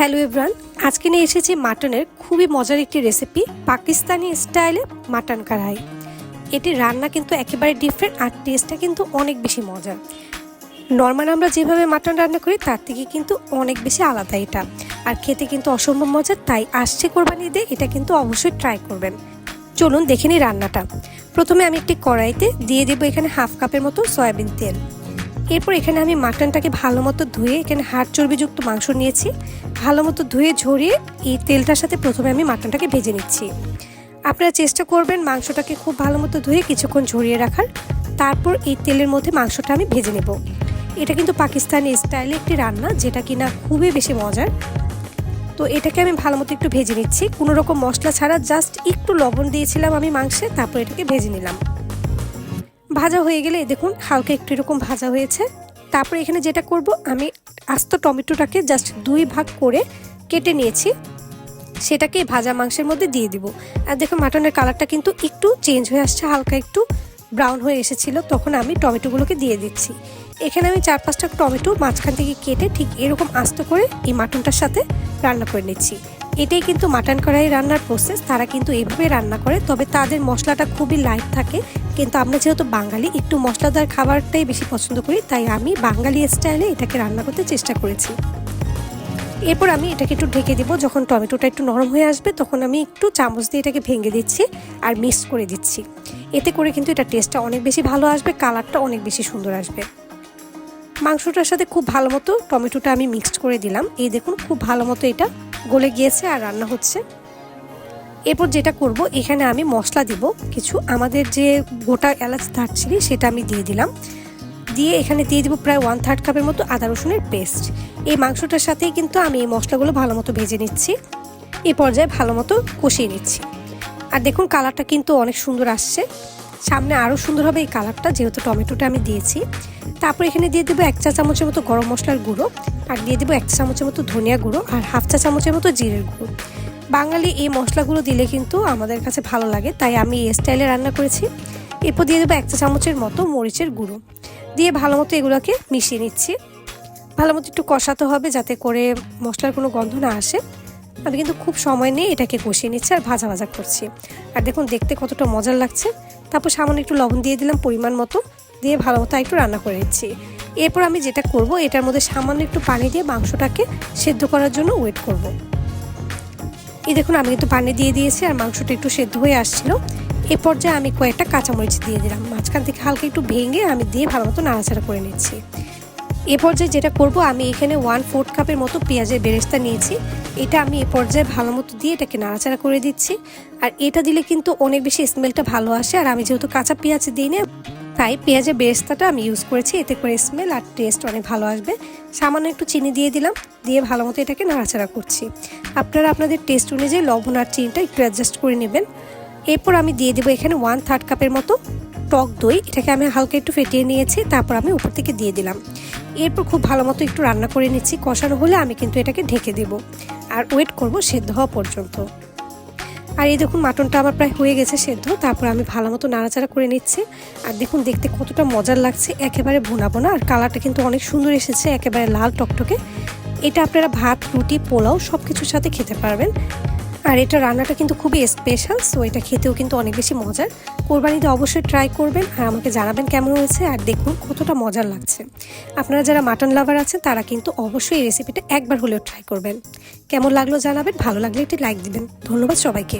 Hello everyone আজকে নিয়ে এসেছি মাটনের খুবই মজার একটি রেসিপি পাকিস্তানি স্টাইলে মাটন কড়াই। এটি রান্না কিন্তু একেবারে ডিফারেন্ট আর টেস্টটা কিন্তু অনেক বেশি মজার। নর্মাল আমরা যেভাবে মাটন রান্না করি, তার থেকে কিন্তু অনেক বেশি আলাদা এটা। আর খেতে কিন্তু অসম্ভব মজার, তাই আসছে কোরবানি দিয়ে এটা কিন্তু অবশ্যই ট্রাই করবেন। চলুন দেখে নিই রান্নাটা। প্রথমে আমি একটি কড়াইতে দিয়ে দেবো এখানে হাফ কাপের মতো সয়াবিন তেল। এরপর এখানে আমি মাটনটাকে ভালো মতো ধুয়ে এখানে হাড় চর্বিযুক্ত মাংস নিয়েছি। ভালো মতো ধুয়ে ঝরিয়ে এই তেলটার সাথে প্রথমে আমি মাটনটাকে ভেজে নিচ্ছি। আপনারা চেষ্টা করবেন মাংসটাকে খুব ভালো মতো ধুয়ে কিছুক্ষণ ঝরিয়ে রাখার। তারপর এই তেলের মধ্যে মাংসটা আমি ভেজে নেব। এটা কিন্তু পাকিস্তানি স্টাইলে একটি রান্না, যেটা কিনা খুবই বেশি মজার। তো এটাকে আমি ভালো মতো একটু ভেজে নিচ্ছি। কোনো রকম মশলা ছাড়া জাস্ট একটু লবণ দিয়েছিলাম আমি মাংসে, তারপর এটাকে ভেজে নিলাম। ভাজা হয়ে গেলে, দেখুন, হালকা একটু এরকম ভাজা হয়েছে। তারপর এখানে যেটা করব, আমি আস্ত টমেটোটাকে জাস্ট দুই ভাগ করে কেটে নিয়েছি। সেটাকে ভাজা মাংসের মধ্যে দিয়ে দিব। আর দেখো মাটনের কালারটা কিন্তু একটু চেঞ্জ হয়ে আসছে, হালকা একটু ব্রাউন হয়ে এসেছিল, তখন আমি টমেটোগুলোকে দিয়ে দিচ্ছি। এখানে আমি চার পাঁচটা টমেটো মাঝখান থেকে কেটে ঠিক এরকম আস্ত করে এই মাটনটার সাথে রান্না করে নিচ্ছি। এটাই কিন্তু মাটন কড়াই রান্নার প্রসেস তারা কিন্তু এইভাবে রান্না করে। তবে তাদের মশলাটা খুবই লাইট থাকে। কিন্তু আমরা যেহেতু বাঙালি, একটু মশলাদার খাবারটাই বেশি পছন্দ করি। তাই আমি বাঙালি স্টাইলে এটাকে রান্না করতে চেষ্টা করেছি। এরপর আমি এটাকে একটু ঢেকে দিব। যখন টমেটোটা একটু নরম হয়ে আসবে, তখন আমি একটু চামচ দিয়ে এটাকে ভেঙে দিচ্ছি আর মিক্স করে দিচ্ছি। এতে করে কিন্তু এটা টেস্টটা অনেক বেশি ভালো আসবে কালারটা অনেক বেশি সুন্দর আসবে। মাংসটার সাথে খুব ভালো মতো টমেটোটা আমি মিক্সড করে দিলাম। এই দেখুন, খুব ভালো মতো এটা গলে গিয়েছে আর রান্না হচ্ছে। এরপর যেটা করব, এখানে আমি মশলা দিব। কিছু আমাদের যে গোটা এলাচ দারচিনি সেটা আমি দিয়ে দিলাম। দিয়ে এখানে দিয়ে দিব প্রায় ওয়ান থার্ড কাপের মতো আদা রসুনের পেস্ট এই মাংসটার সাথেই কিন্তু আমি এই মশলাগুলো ভালো মতো ভেজে নিচ্ছি। এ পর্যায়ে ভালো মতো কষিয়ে নিচ্ছি। আর দেখুন কালারটা কিন্তু অনেক সুন্দর আসছে। সামনে আরও সুন্দর হবে এই কালারটা, যেহেতু টমেটোটা আমি দিয়েছি। তারপর এখানে দিয়ে দেবো এক চা চামচের মতো গরম মশলার গুঁড়ো, আর দিয়ে দেবো এক চা চামচের মতো ধনিয়া গুঁড়ো আর হাফ চা চামচের মতো জিরের গুঁড়ো। বাঙালি এই মশলাগুলো দিলে কিন্তু আমাদের কাছে ভালো লাগে, তাই আমি এই স্টাইলে রান্না করেছি। এরপর দিয়ে দেবো এক চা চামচের মতো মরিচের গুঁড়ো। দিয়ে ভালো মতো এগুলোকে মিশিয়ে নিচ্ছি। ভালো মতো একটু কষাতে হবে যাতে করে মশলার কোনো গন্ধ না আসে। আমি কিন্তু খুব সময় নিয়ে এটাকে কষিয়ে নিচ্ছি আর ভাজা ভাজা করছি। আর দেখুন, দেখতে কতটা মজার লাগছে। তারপর সামান্য একটু লবণ দিয়ে দিলাম পরিমাণ মতো, দিয়ে ভালো মতো একটু রান্না করে নিচ্ছি। এরপর আমি যেটা করব, এটার মধ্যে সামান্য একটু পানি দিয়ে মাংসটাকে সেদ্ধ করার জন্য ওয়েট করব। এই দেখুন, আমি কিন্তু পানি দিয়ে দিয়েছি আর মাংসটা একটু সেদ্ধ হয়ে আসছিল। এ পর্যায়ে আমি কয়েকটা কাঁচামরিচ দিয়ে দিলাম। মাঝখান থেকে হালকা একটু ভেঙে আমি দিয়ে ভালো মতো নাড়াচাড়া করে নিচ্ছি। এ পর্যায়ে যেটা করব, আমি এখানে ওয়ান ফোর্থ কাপের মতো পেঁয়াজের বেরেস্তা নিয়েছি। এটা আমি এ পর্যায়ে ভালো মতো দিয়ে এটাকে নাড়াচাড়া করে দিচ্ছি। আর এটা দিলে কিন্তু অনেক বেশি স্মেলটা ভালো আসে। আর আমি যেহেতু কাঁচা পেঁয়াজ দিই না তাই পেঁয়াজের বেরেস্তাটা আমি ইউজ করেছি। এতে করে স্মেল আর টেস্ট অনেক ভালো আসবে। সামান্য একটু চিনি দিয়ে দিলাম। দিয়ে ভালো মতো এটাকে নাড়াচাড়া করছি। আপনারা আপনাদের টেস্ট অনুযায়ী লবণ আর চিনিটা একটু অ্যাডজাস্ট করে নেবেন। এরপর আমি দিয়ে দেবো এখানে ওয়ান থার্ড কাপের মতো টক দই। এটাকে আমি হালকা একটু ফেটিয়ে নিয়েছি। তারপর আমি উপর থেকে দিয়ে দিলাম। এরপর খুব ভালো মতো একটু রান্না করে নিচ্ছি। কষানো হলে আমি কিন্তু এটাকে ঢেকে দেব। আর ওয়েট করব সেদ্ধ হওয়া পর্যন্ত। আর এই দেখুন মাটনটা আমার প্রায় হয়ে গেছে সেদ্ধ। তারপর আমি ভালো মতো নাড়াচাড়া করে নিচ্ছি। আর দেখুন দেখতে কতটা মজার লাগছে। একেবারে ভুনা বোনা আর কালারটা কিন্তু অনেক সুন্দর এসেছে, একেবারে লাল টকটকে। এটা আপনারা ভাত, রুটি, পোলাও সব কিছুর সাথে খেতে পারবেন। আর এটা রান্নাটা কিন্তু খুবই স্পেশাল সো এটা খেতেও কিন্তু অনেক বেশি মজার। কোরবানিতে অবশ্যই ট্রাই করবেন আর আমাকে জানাবেন কেমন হয়েছে আর দেখুন কতটা মজার লাগছে। আপনারা যারা মাটন লাভার আছেন, তারা কিন্তু অবশ্যই এই রেসিপিটা একবার হলেও ট্রাই করবেন। কেমন লাগল জানাবেন, ভালো লাগলে একটি লাইক দিবেন। ধন্যবাদ সবাইকে।